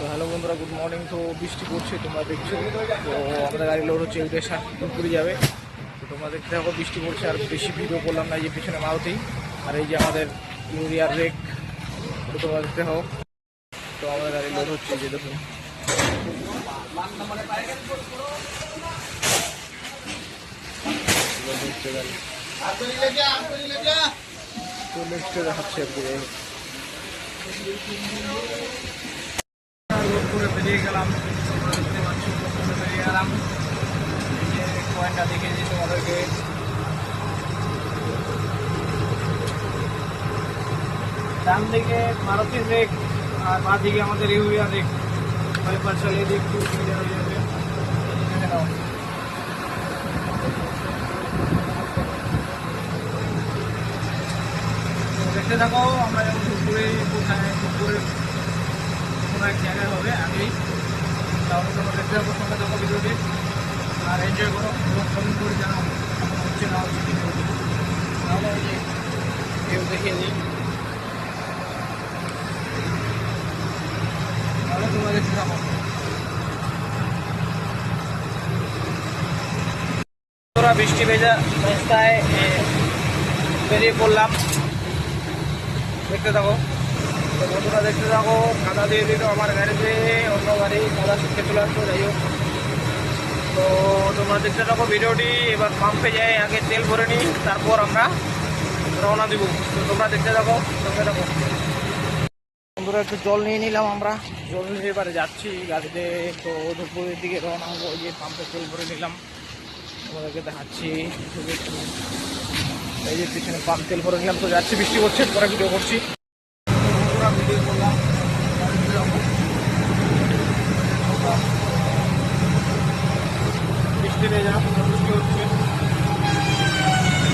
তো হ্যালো বন্ধুরা good morning তো বৃষ্টি পড়ছে, তোমরা দেখছ। তো আমাদের গাড়ি লোড হচ্ছে উঠে পুরি যাবে। তো তোমরা দেখতে থাকো, বৃষ্টি পড়ছে, আর বেশি ভিডিও করলাম না এই যে পিছনে মারুতি। আর এই যে আমাদের ইউরিয়ার রেক, তো তোমরা দেখতে থাকো। তো আমাদের গাড়ি লোড হচ্ছে যে দেখুন। তো দেখাচ্ছি রোড করে বেরিয়ে গেলাম। তোমরা দেখতে পাচ্ছ বেরিয়ে গেলাম। যে পয়েন্টটা দেখেছি তোমাদেরকে। ডান দিকে মারুতির রেক আর বাঁ দিকে আমাদের ইউরিয়া রেক চালিয়ে দিক দেখে দেখতে থাকো, আমরা যখন দুপুরে কোথায় দুপুরে এক জায়গায় হবে আগেই তাহলে তোমরা দেখতে সঙ্গে থাকো ভিডিওটি আর এনজয় করো এবং কমেন্ট করে জানাও হচ্ছে না হচ্ছে ভিডিওটি তাহলে যে কেউ দেখিয়ে তাহলে বৃষ্টি ভেজা রাস্তায় বেরিয়ে পড়লাম। দেখতে থাকো। তো বন্ধুরা দেখতে থাকো, কাদা দিয়ে দিল আমার গাড়িতে অন্য গাড়ি কাদা শিখতে চলে আসতো যাই হোক। তো তোমরা দেখতে থাকো ভিডিওটি, এবার পাম্পে যাই, আগে তেল ভরে নিই, তারপর আমরা রওনা দিব। তো তোমরা দেখতে থাকো, সঙ্গে থাকো। বন্ধুরা, একটু জল নিয়ে নিলাম আমরা। জল নিয়ে এবারে যাচ্ছি গাড়িতে। তো দুপুরের দিকে রওনা হব যে পাম্পে তেল ভরে নিলাম। তোমাদেরকে দেখাচ্ছি। এই যে পিছনে পাম্প তেল ভরে নিলাম। তো যাচ্ছি, বৃষ্টি করছে পরে ভিডিও করছি। ভিডিও করলাম বৃষ্টি বৃষ্টি হচ্ছে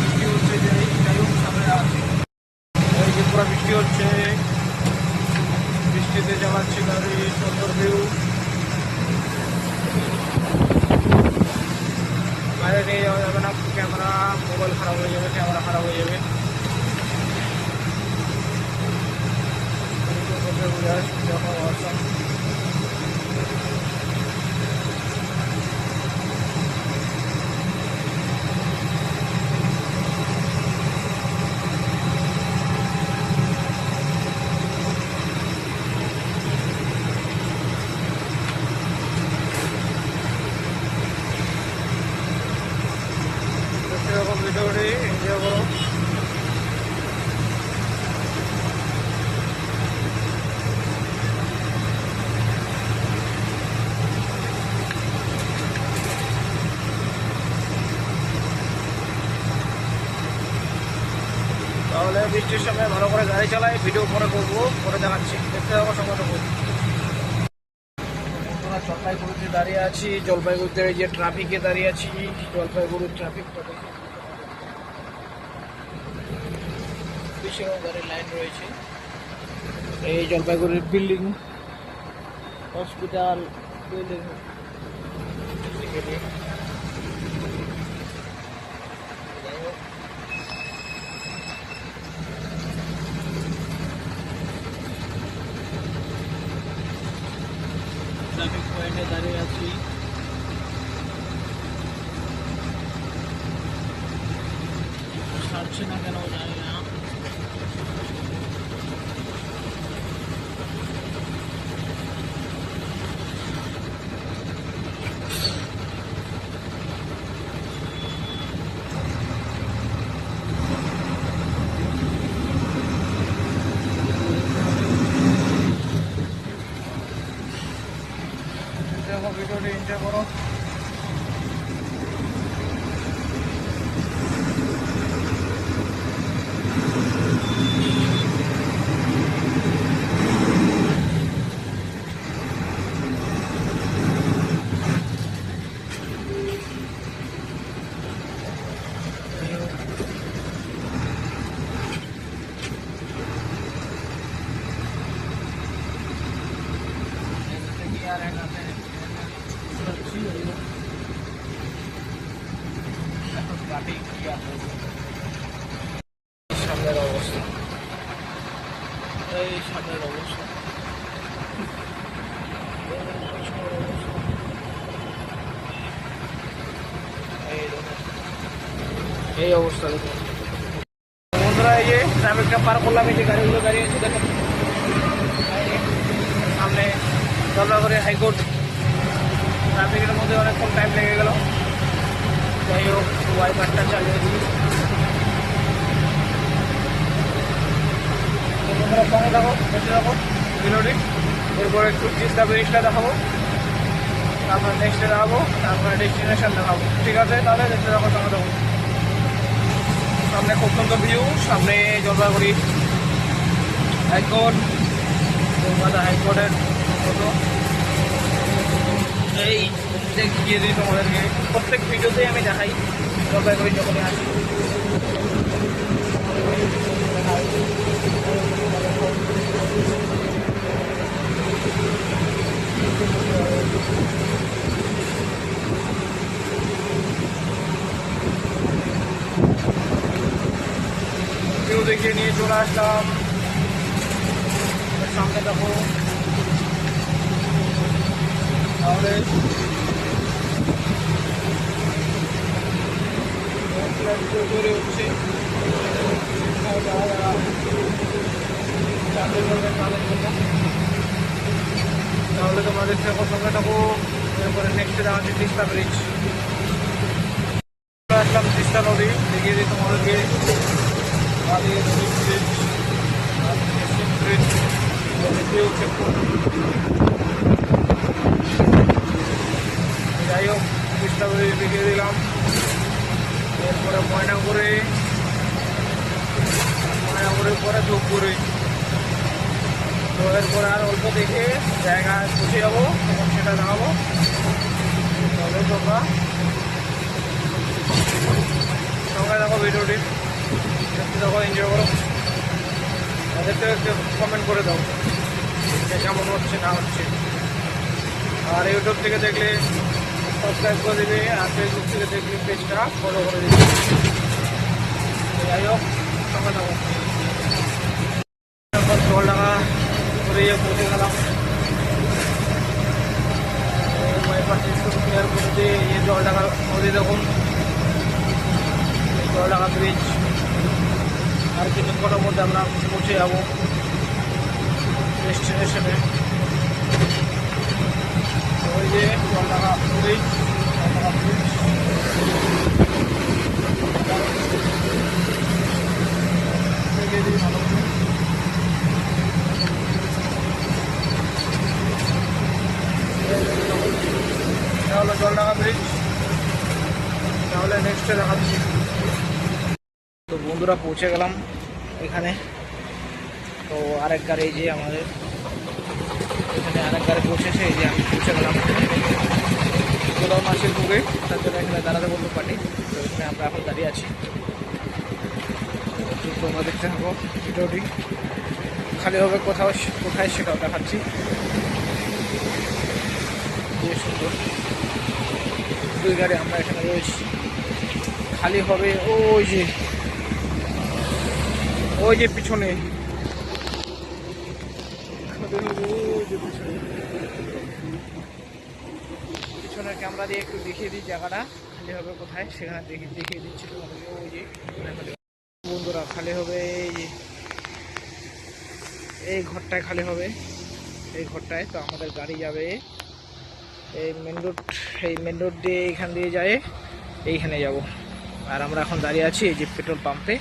বৃষ্টি হচ্ছে যে যাই বৃষ্টি হচ্ছে বৃষ্টিতে সুন্দর ভিউ বাইরে নিয়ে যাওয়া না ক্যামেরা মোবাইল খারাপ হয়ে যাবে ক্যামেরা খারাপ হয়ে যাবে যখন অসম সেরকম ভিডিওটি এনজয় করো তাহলে বৃষ্টির সময় ভালো করে গাড়ি চালাই ভিডিও পরে করব, পরে দেখাচ্ছি দেখতে যাব সঙ্গে জলপাইগুড়িতে দাঁড়িয়ে আছি, জলপাইগুড়িতে যে ট্রাফিকে দাঁড়িয়ে আছি, জলপাইগুড়ির ট্রাফিকটা দেখি বিশাল গাড়ির লাইন রয়েছে। এই জলপাইগুড়ির বিল্ডিং হসপিটাল বিল্ডিং যাই হোক ট্রাফিক পয়েন্টে দাঁড়িয়ে আছি ছাড়ছে না কেন জানি না দেখো ভিডিওটি এনজয় করো সামনের অবস্থা এই সামনের অবস্থা এই অবস্থা দেখুন এই ট্রাফিকটা পার করলাম যে গাড়িগুলো দাঁড়িয়ে আছে সামনে জলপাইগুড়ি হাইকোর্ট। ট্রাফিকের মধ্যে অনেকক্ষণ টাইম লেগে গেল। যাই হোক ওয়াইপারটা চালিয়ে দিই। তো সঙ্গে থাকো দেখতে থাকো ভিডিওটি এরপর একটু তিস্তা ব্রিজটা দেখাবো। তারপর নেক্সটে দেখাবো, তারপরে ডেস্টিনেশন দেখাবো। ঠিক আছে? তাহলে দেখতে থাকো সঙ্গে থাকো সামনে খুব সুন্দর ভিউ, সামনে জলপাইগুড়ি হাইকোর্ট, কলকাতা হাইকোর্টের মতো এই দেখিয়ে দিই তোমাদেরকে। প্রত্যেক ভিডিওতেই আমি দেখাই জলপাইগুড়ি যখনই আসি ভিউ দেখিয়ে নিয়ে চলে আসলাম। সামনে দেখো। তাহলে করে উঠছে তাহলে তোমাদের থেকে সঙ্গে থাকো। এরপরে নেক্সটে দেখাচ্ছি তিস্তা ব্রিজ আসলাম তিস্তা নদী। দেখিয়ে দিই তোমাদেরকে। যাই হোক ব্রিজ দেখিয়ে দিলাম এরপরে ময়নাগুড়ি ময়নাগুড়ির পরে ধূপগুড়ি তো এরপরে আর অল্প দেখে জায়গা পৌঁছে যাব এবং সেটা দেখাবো তবে তোমরা সঙ্গে দেখো ভিডিওটি। দেখো এনজয় করো। তাদেরকে একটু কমেন্ট করে দাও যে কেমন হচ্ছে, না হচ্ছে। আর ইউটিউব থেকে দেখলে সাবস্ক্রাইব করে দেবে, আর ফেসবুক থেকে দেখলে পেজটা ফলো করে দেবে। যাই হোক, সঙ্গে থাকো। তারপর জলডাঙা করে পৌঁছে গেলাম। ক্লিয়ার করে দিয়ে এই জলডাঙা নদী দেখুন। জলডাঙা ব্রিজ আর কিছুক্ষণের মধ্যে আমরা পৌঁছে যাব ডেস্টিনেশনে ওই যে জলডাঙা ব্রিজ জলডাঙা ব্রিজ দেখিয়ে দিই ভালো করে। এটা হলো জলডাঙা ব্রিজ তাহলে নেক্সটে দেখাচ্ছি তো বন্ধুরা পৌঁছে গেলাম এখানে। তো আরেক গাড়ি যে আমাদের, এখানে আরেক গাড়ি পৌঁছেছে, এই যে আমি পৌঁছে গেলাম। গোলাম মাসির বুকে, তার জন্য এখানে দাঁড়াতে বলতে পারি তো এখানে আমরা এখন দাঁড়িয়ে আছি। তোমরা দেখতে থাকো, ভিডিওটি। খালি হবে কোথাও কোথায় সেটাও দেখাচ্ছি। সুন্দর। দুই গাড়ি আমরা এখানে রয়েছি। খালি হবে ওই যে ওই যে পিছনে পিছনে। পিছনের ক্যামেরা দিয়ে একটু দেখিয়ে দিই জায়গাটা, খালি হবে কোথায়, সেখানে দেখি দেখিয়ে দিচ্ছি। বন্ধুরা, খালি হবে এই যে এই ঘরটায় খালি হবে এই ঘরটায় তো আমাদের গাড়ি যাবে এই মেন রোড এই মেন রোড দিয়ে এইখান দিয়ে যায়, এইখানে যাব আর আমরা এখন দাঁড়িয়ে আছি এই যে পেট্রোল পাম্পে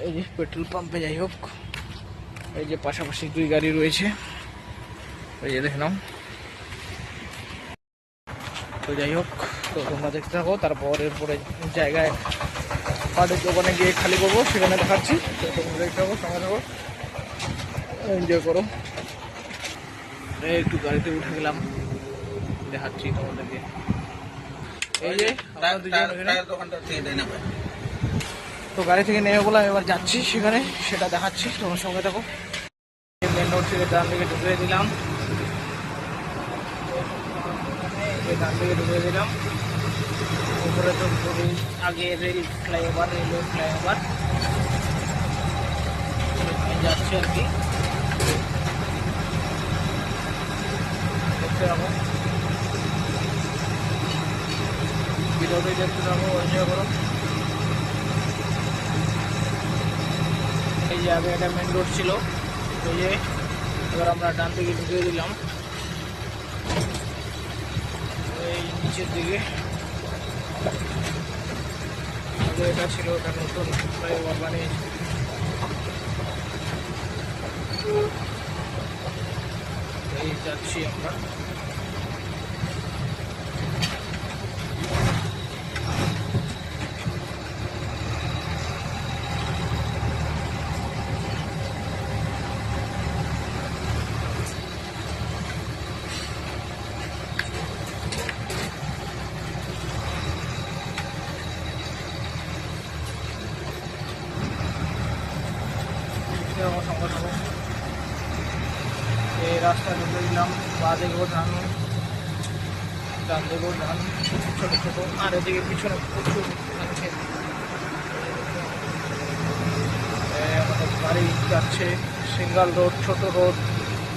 এই যে পেট্রোল পাম্পে যাই হোক এই যে পাশাপাশি দুই গাড়ি রয়েছে। ওই যে দেখে নাও তো যাই হোক তো তোমরা দেখতে থাকো তারপর এরপরে জায়গায় পাটের দোকানে গিয়ে খালি করব সেখানে দেখাচ্ছি। তো তোমরা দেখতে থাকো সঙ্গে থাকো। এনজয় করো। একটু গাড়িতে উঠে গেলাম। দেখাচ্ছি তোমাদেরকে। এই যে এখানে- তো গাড়ি থেকে নেমে বললাম, এবার যাচ্ছি সেখানে, সেটা দেখাচ্ছি, তোমার সঙ্গে দেখো মেন রোড থেকে ডান দিকে ঢুকিয়ে দিলাম। ডান দিকে ঢুকিয়ে দিলাম। উপরে তো আগে রেল ফ্লাইওভার রেলওয়ে ফ্লাইওভার যাচ্ছি আর কি। দেখতে থাকো ভিডিওটি দেখতে থাকো এনজয় করো যে আগে একটা মেন রোড ছিল এই যে এবার আমরা ডান দিকে ঢুকিয়ে দিলাম। এই নিচের দিকে। আগে এটা ছিল ওটা নতুন ফ্লাইওভার বানিয়েছে এই যাচ্ছি আমরা। সঙ্গে সঙ্গে এই রাস্তা ঢুকে দিলাম বা দিকেও ধান। ডান দিকেও ধান, ছোটো ছোটো। আর এদিকে পিছনে প্রচুর বাড়ি যাচ্ছে সিঙ্গাল রোড, ছোট রোড,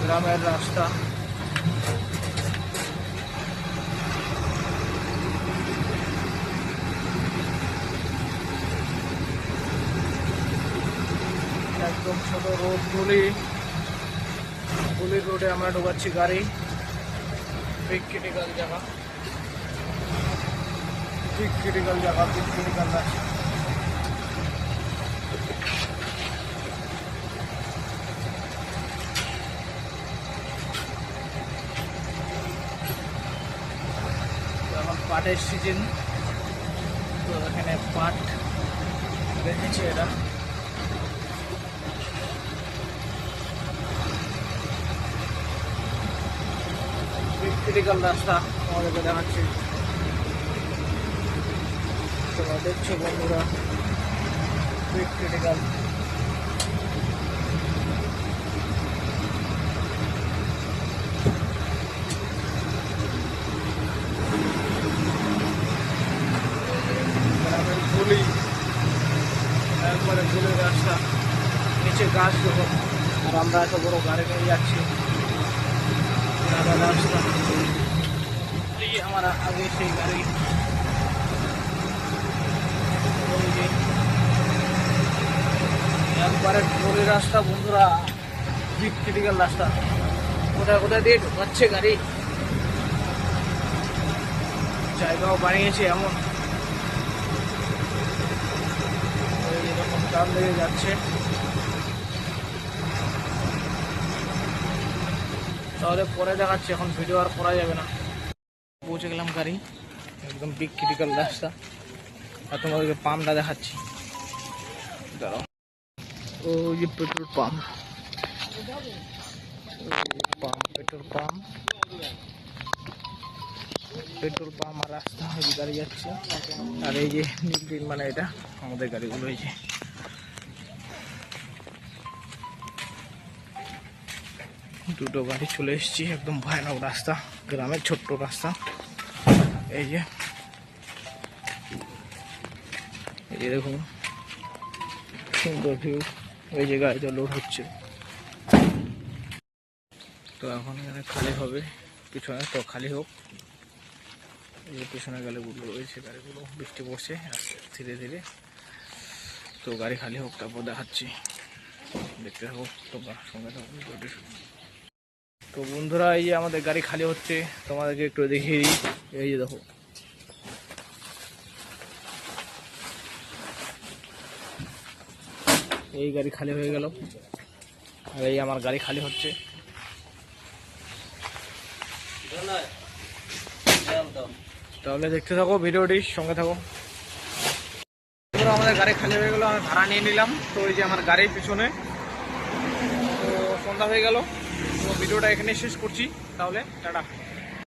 গ্রামের রাস্তা। একদম ছোট রোড গুলি গুলির রোডে আমরা ঢোকাচ্ছি গাড়ি। বিগ ক্রিটিক্যাল জায়গা। বিগ ক্রিটিক্যাল জায়গা, বিগ ক্রিটিক্যাল পাটের সিজন তো এখানে পাট রেখেছে এরা। ক্রিটিক্যাল রাস্তা আমাদেরকে দেখাচ্ছি তোমরা দেখছ বন্ধুরা বিগ ক্রিটিক্যাল গ্রামের গুলি একবারে গুলির রাস্তা নিচে গাছ দেখো আর আমরা এত বড় গাড়ি নিয়ে যাচ্ছি গ্রামের রাস্তা এই যে আমার আগে সেই গাড়ি ওই যে একবারে গলি রাস্তা, বন্ধুরা। বিগ ক্রিটিক্যাল রাস্তা। কোথায় কোথায় দিয়ে ঢোকাচ্ছে গাড়ি? জায়গাও বানিয়েছে এমন। এরকম টান লেগে যাচ্ছে। তাহলে পরে দেখাচ্ছি, এখন ভিডিও আর করা যাবে না। পৌঁছে গেলাম গাড়ি। একদম বিগ ক্রিটিক্যাল রাস্তা। আর তোমাদেরকে পাম্পটা দেখাচ্ছি। দাঁড়াও। ওই যে petrol pump. Pump, petrol pump. Petrol pump আর রাস্তা ওই গাড়ি যাচ্ছে। আর এই যে নীল মানে এটা, আমাদের গাড়িগুলো এই যে। দুটো গাড়ি চলে এসেছি, একদম ভয়ানক রাস্তা, গ্রামের ছোট্ট রাস্তা। এই যে। এই দেখুন, সুন্দর ভিউ এই যে গাড়িতে লোড হচ্ছে। তো এখন এখানে খালি হবে, পিছনে তো খালি হোক। এই যে পিছনে গাড়িগুলো রয়েছে, গাড়িগুলো, বৃষ্টি পড়ছে ধীরে ধীরে। তো গাড়ি খালি হোক, তারপর দেখাচ্ছি। দেখতে থাকো তোমরা, সঙ্গে থাকো তো বন্ধুরা, এই যে আমাদের গাড়ি খালি হচ্ছে, তোমাদেরকে একটু দেখিয়ে দিই। এই যে দেখো এই গাড়ি খালি হয়ে গেল। আর এই আমার গাড়ি খালি হচ্ছে। তাহলে দেখতে থাকো, ভিডিওটি সঙ্গে থাকো। আমাদের গাড়ি খালি হয়ে গেল, আমি ভাড়া নিয়ে নিলাম। তো এই যে আমার গাড়ির পিছনে, তো সন্ধ্যা হয়ে গেল। তো ভিডিওটা এখানে শেষ করছি। তাহলে টাটা।